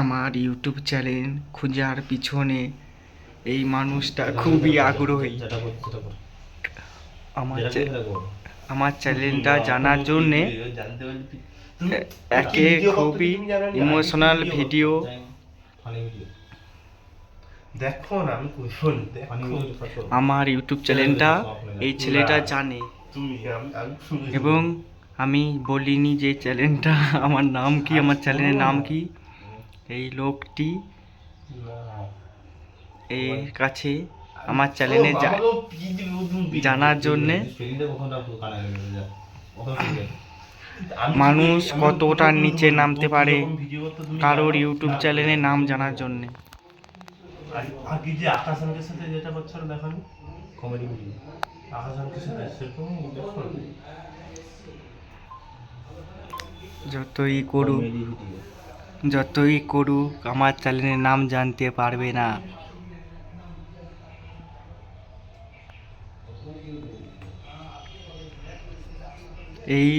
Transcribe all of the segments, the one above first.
আমার YouTube channel খোঁজার পিছনে এই মানুষটা খুবই আগ্রহী আমার। আমার চ্যানেলটা জানার জন্যে একে খুবই। Funny video। দেখো না আমি। আমার ইউটিউব চ্যানেলটা এই ছেলেটা জানে। এবং আমি বলিনি যে চ্যানেলটা আমার নাম কি আমার চ্যানেলের নাম কি এই লোকটি। এর কাছে আমার চ্যানেলে জানার জন্যে মানুষ আমি কতটা নিচে নামতে পারে কারোর ইউটিউব চ্যানেলের নাম জানার জন্যে আগে যে আকাশ সাথে যেটা করছিল দেখানি Comedy video। আকাশ সাথে সেরকম যতই করুক। যতই করুক আমার চ্যানেলের নাম জানতে পারবে না। এই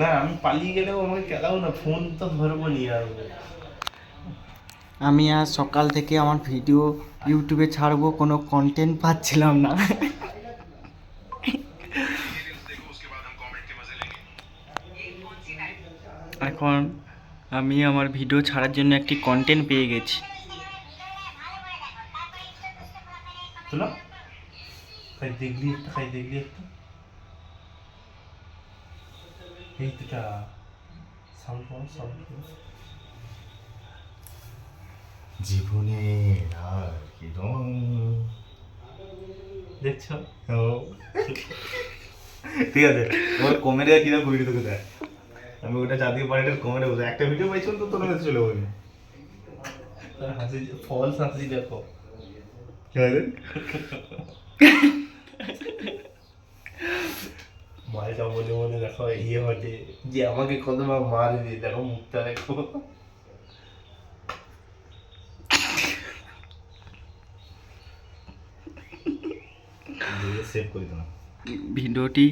না আমি পালিয়ে গেলেও আমাকে খেলাও না ফোন তো ধরবো নি আর। আমি আজ সকাল থেকে আমার ভিডিও ইউটিউবে ছাড়বো, কোনো কন্টেন্ট পাচ্ছিলাম না। এখন আমি আমার ভিডিও ছাড়ার জন্য একটি কন্টেন্ট পেয়ে গেছি। দেখলি দেখলি জীবনের আর কি রং? দেখছ? ঠিক আছে তোমার কমেডি আর কীরকম ভিডিও তোকে দেয় আমি ওটা জাতীয় পার্টির কমেডি বলছি একটা ভিডিও পাইছিলাম তো তোর কাছে চলে যাবে তার হাসি ফলস হাসি দেখো। কি হবে মালটা মনে মনে দেখো ইয়ে হটে যে আমাকে কত দিয়ে দেখো মুখটা দেখো। সেভ করে দিলাম। ভিডিওটি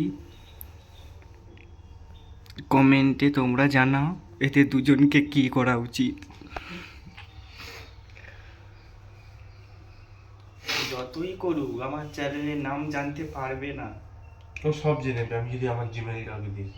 কমেন্টে তোমরা জানাও এতে দুজনকে কি করা উচিত? যতই করুক আমার চ্যানেলের নাম জানতে পারবে না। ও সব জেনে আমি যদি আমার জিমেলটা আগে দিই